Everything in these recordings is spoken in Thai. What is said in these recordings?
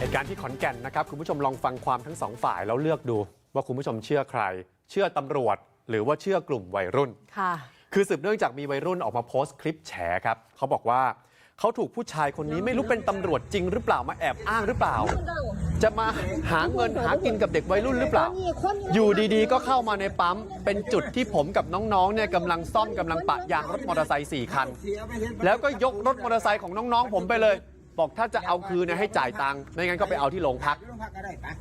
เหตุการณ์ที่ขอนแก่นนะครับ คุณผู้ชมลองฟังความทั้งสองฝ่ายแล้วเลือกดู ว่าคุณผู้ชมเชื่อใคร เชื่อตำรวจ หรือว่าเชื่อกลุ่มวัยรุ่น ค่ะ คือสืบเนื่องจากมีวัยรุ่นออกมาโพสต์คลิปแฉครับเขาบอกว่าเขาถูกผู้ชายคนนี้ไม่รู้เป็นตำรวจจริงหรือเปล่ามาแอบอ้างหรือเปล่า จะมาหาเงินหากินกับเด็กวัยรุ่นหรือเปล่า อยู่ดีๆ ก็เข้ามาในปั๊ม เป็นจุดที่ผมกับน้องๆเนี่ยกำลังซ่อมกำลังปะยางรถมอเตอร์ไซค์สี่คัน แล้วก็ยกรถมอเตอร์ไซค์ของน้องๆผมไปเลย บอกถ้าจะเอาคืนเนี่ยให้จ่ายตังค์ไม่งั้นก็ไปเอาที่โรงพักโรงพักก็ได้ปะ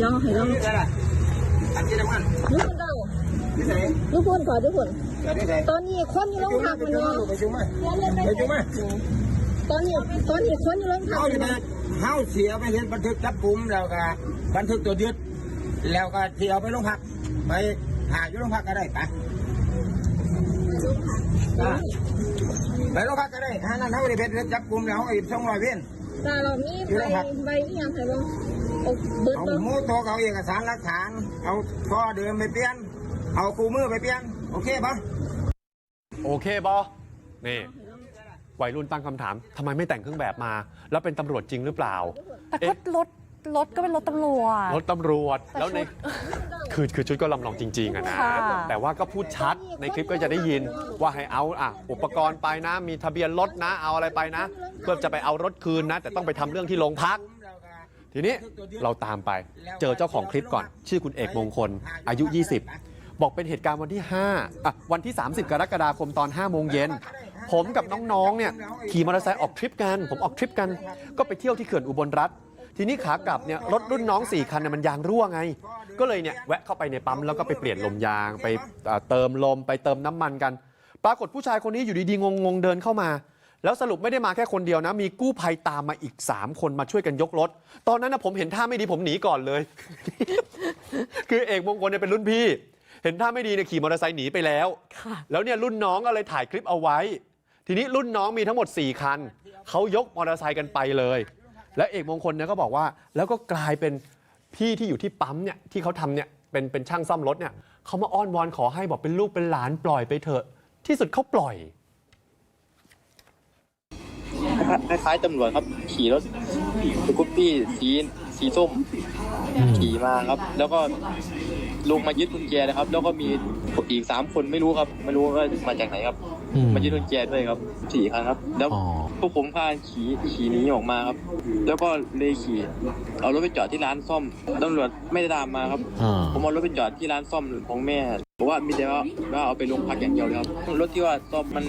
ย่อให้เรานี่ได้ละอันที่ทำงานลูกคนเก่าที่ไหนลูกคนก่อนทุกคนเกิดที่ไหนตอนนี้คนอยู่โรงพักมันเนาะไปจุ่มมาไปจุ่มมตอนนี้ตอนนี้คนอยู่โรงพักเขาจะไปเฮาเสียไปเห็นบันทึกจับกุมแล้วก็บันทึกตัวยึดแล้วก็เที่ยไปโรงพักไปหาอยู่โรงพักก็ได้ปะ ไปโรงพักก็ได้ฮะนั่นเขาได้เป็นจับกุมแล้วเขาอีกสองร้อยเว้นตาเรามีใบใบนี่ยังไงบ้างเบิดเอาเบิดหมูโตเอาเอกสารหลักฐาน เอาข้อเดิมไปเปลี่ยน เอาคู่มือไปเปลี่ยน โอเคปะโอเคบอนี่วัยรุ่นตั้งคำถามทำไมไม่แต่งเครื่องแบบมา แล้วเป็นตำรวจจริงหรือเปล่า แต่ก็เอ๊ะรถ รถก็เป็นรถตำรวจ รถตำรวจแต่แล้วในชุดคือคือชุดก็ลำลองจริงๆอะนะ ค่ะ แต่ว่าก็พูดชัดในคลิปก็จะได้ยินว่าให้เอาอะอุปกรณ์ไปนะ มีทะเบียนรถนะเอาอะไรไปนะ เพื่อจะไปเอารถคืนนะ แต่ต้องไปทำเรื่องที่โรงพัก ทีนี้เราตามไปเจอเจ้าของคลิปก่อน ชื่อคุณเอกมงคล อายุ 20 บอกเป็นเหตุการณ์วันที่5อะวันที่ 30 กรกฎาคมตอน5โมงเย็น ผมกับน้องๆเนี่ยขี่มอเตอร์ไซค์ออกทริปกัน ผมออกทริปกัน ก็ไปเที่ยวที่เขื่อนอุบลรัฐ ทีนี้ขากลับเนี่ยรถรุ่นน้อง 4 คันเนี่ยมันยางรั่วไง ก็เลยเนี่ยแวะเข้าไปในปั๊มแล้วก็ไปเปลี่ยนลมยาง ไปเอ่อเติมลมไปเติมน้ำมันกัน ปรากฏผู้ชายคนนี้อยู่ดีๆงงๆเดินเข้ามา แล้วสรุปไม่ได้มาแค่คนเดียวนะ มีกู้ภัยตามมาอีก 3 คนมาช่วยกันยกรถ ตอนนั้นนะผมเห็นท่าไม่ดีผมหนีก่อนเลย คือเอกมงคลเนี่ยเป็นรุ่นพี่ เห็นท่าไม่ดีเนี่ยขี่มอเตอร์ไซค์หนีไปแล้วค่ะแล้วเนี่ยรุ่นน้องก็เลยถ่ายคลิปเอาไว้ ทีนี้รุ่นน้องมีทั้งหมด 4 คันเขายกมอเตอร์ไซค์กันไปเลย และเอกมงคลเนี่ยก็บอกว่า แล้วก็กลายเป็นพี่ที่อยู่ที่ปั๊มเนี่ยที่เขาทำเนี่ยเป็นเป็นช่างซ่อมรถเนี่ยเขามาอ้อนวอนขอให้บอกเป็นลูกเป็นหลานปล่อยไปเถอะ ที่สุดเขาปล่อย คล้ายๆตำรวจครับ ขี่รถสกูปปี้สีสีส้มขี่มาครับ แล้วก็ลงมายึดกุญแจนะครับ แล้วก็มีอีกสามคนไม่รู้ครับ ไม่รู้ว่ามาจากไหนครับ อืมมายึดกุญแจด้วยครับสี่คันครับ แล้วอ๋อ พวกผมพาขี่ขี่หนีออกมาครับ แล้วก็เลยขี่เอารถไปจอดที่ร้านซ่อมตำรวจไม่ได้ตามมาครับผมเอารถไปจอดที่ร้านซ่อมของแม่บอกว่ามีแต่ว่าว่าเอาไปโรงพักอย่างเดียวเลยครับรถที่ว่าซ่อมมัน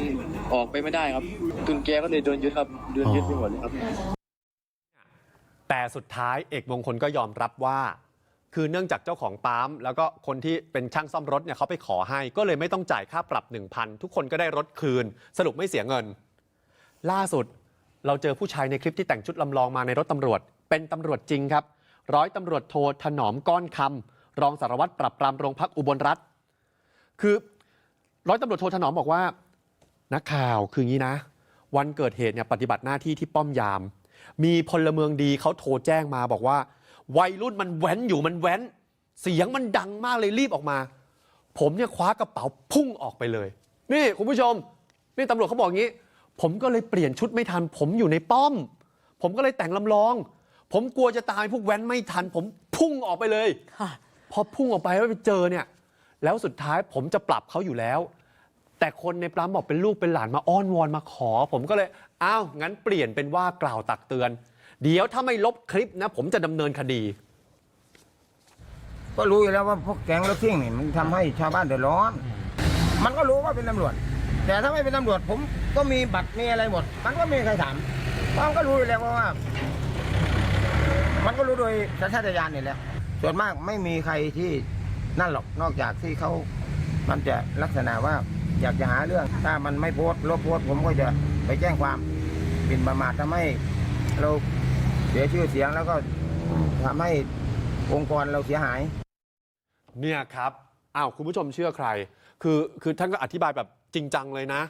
ออกไปไม่ได้ครับกุญแจก็เลยโดนยึดครับโดนยึดไปหมดเลยครับ แต่สุดท้ายเอกมงคลก็ยอมรับว่า คือเนื่องจากเจ้าของปั๊มแล้วก็คนที่เป็นช่างซ่อมรถเนี่ยเขาไปขอให้ ก็เลยไม่ต้องจ่ายค่าปรับ 1,000 ทุกคนก็ได้รถคืน สรุปไม่เสียเงิน ล่าสุดเราเจอผู้ชายในคลิปที่แต่งชุดลำลองมาในรถตำรวจ เป็นตำรวจจริงครับ ร้อยตำรวจโทถนอมก้อนคำรองสารวัตรปรับปรามโรงพักอุบลรัฐ คือร้อยตำรวจโทถนอมบอกว่า นักข่าวคืองี้นะ วันเกิดเหตุเนี่ยปฏิบัติหน้าที่ที่ป้อมยาม มีพลเมืองดีเขาโทรแจ้งมาบอกว่า วัยรุ่นมันแว้นอยู่มันแว้น เสียงมันดังมากเลยรีบออกมา ผมเนี่ยคว้ากระเป๋าพุ่งออกไปเลย นี่คุณผู้ชม นี่ตำรวจเขาบอกงี้ ผมก็เลยเปลี่ยนชุดไม่ทัน ผมอยู่ในป้อม ผมก็เลยแต่งลำลอง ผมกลัวจะตายพวกแว้นไม่ทัน ผมพุ่งออกไปเลยค่ะพอพุ่งออกไปแล้วไปเจอเนี่ย แล้วสุดท้ายผมจะปรับเขาอยู่แล้ว แต่คนในปั๊มบอกเป็นลูกเป็นหลานมาอ้อนวอนมาขอ ผมก็เลยอ้าวงั้นเปลี่ยนเป็นว่ากล่าวตักเตือน เดี๋ยวถ้าไม่ลบคลิปนะ ผมจะดำเนินคดี ก็รู้อยู่แล้วว่าพวกแก๊งรถซิ่งนี่มันทำให้ชาวบ้านเดือดร้อน มันก็รู้ว่าเป็นตำรวจ แต่ถ้าไม่เป็นตำรวจผมก็มีบัตรมีอะไรหมด มันก็ไม่มีใครถามเพราะมันก็รู้อยู่แล้วว่ามันก็รู้โดยสัญชาตญาณนี่แหละส่วนมากไม่มีใครที่นั่นหรอกนอกจากที่เขามันจะลักษณะว่าอยากจะหาเรื่อง ถ้ามันไม่โพสต์ลบโพสต์ผมก็จะไปแจ้งความหมิ่นประมาททำให้เรา เสียชื่อเสียงแล้วก็ทำให้องค์กรเราเสียหาย เนี่ยครับอ้าวคุณผู้ชมเชื่อใคร คือคือท่านก็อธิบายแบบจริงจังเลยนะ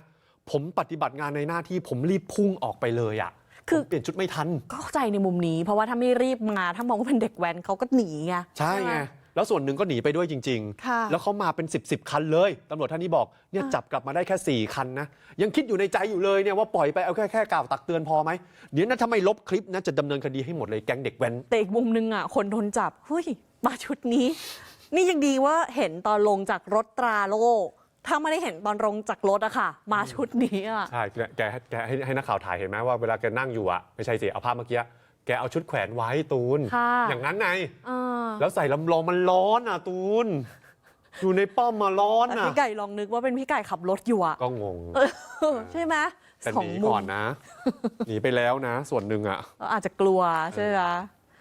ผมปฏิบัติงานในหน้าที่ผมรีบพุ่งออกไปเลยอะ่ะคือผมเปลี่ยนชุดไม่ทัน ก็เข้าใจในมุมนี้ เพราะว่าถ้าไม่รีบมาถ้ามองว่าเป็นเด็กแว้นเขาก็หนีไงใช่ไงไหม แล้วส่วนหนึ่งก็หนีไปด้วยจริงค่ะแล้วเขามาเป็น 10บสคันเลยตำรวจท่านนี้บอกเนี่ยจับกลับมาได้แค่ 4 คันนะ ยังคิดอยู่ในใจอยู่เลยเนี่ยว่าปล่อยไปเอาแค่แค่กล่าวตักเตือนพอไหมเดี๋ยวนะถ้าไม่ลบคลิปนะจะดำเนินคดีให้หมดเลยแก๊งเด็กแว้นแต่อีกมุมนึงอะคนโดนจับเฮ้ยมาชุดนี้ นี่ยังดีว่าเห็นตอนลงจากรถตราโล่ถ้าไม่ได้เห็นตอนลงจากรถอะค่ะ มาชุดนี้อะใช่แกแกแกให้ให้นักข่าวถ่ายเห็นไหมว่าเวลาแกนั่งอยู่อะไม่ใช่สิเอาภาพเมื่อกี้ แกเอาชุดแขวนไว้ตูน ค่ะอย่างนั้นไงอ่าแล้วใส่ลำลองมันร้อนอะตูน อยู่ในป้อมมาร้อนแต่อะ พี่ไก่ลองนึกว่าเป็นพี่ไก่ขับรถอยู่อะก็งงเออใช่ไหมแต่สหองนีมุก่อมนนะ หนีไปแล้วนะ ส่วนหนึ่งอะ อาจจะกลัวใช่ไหม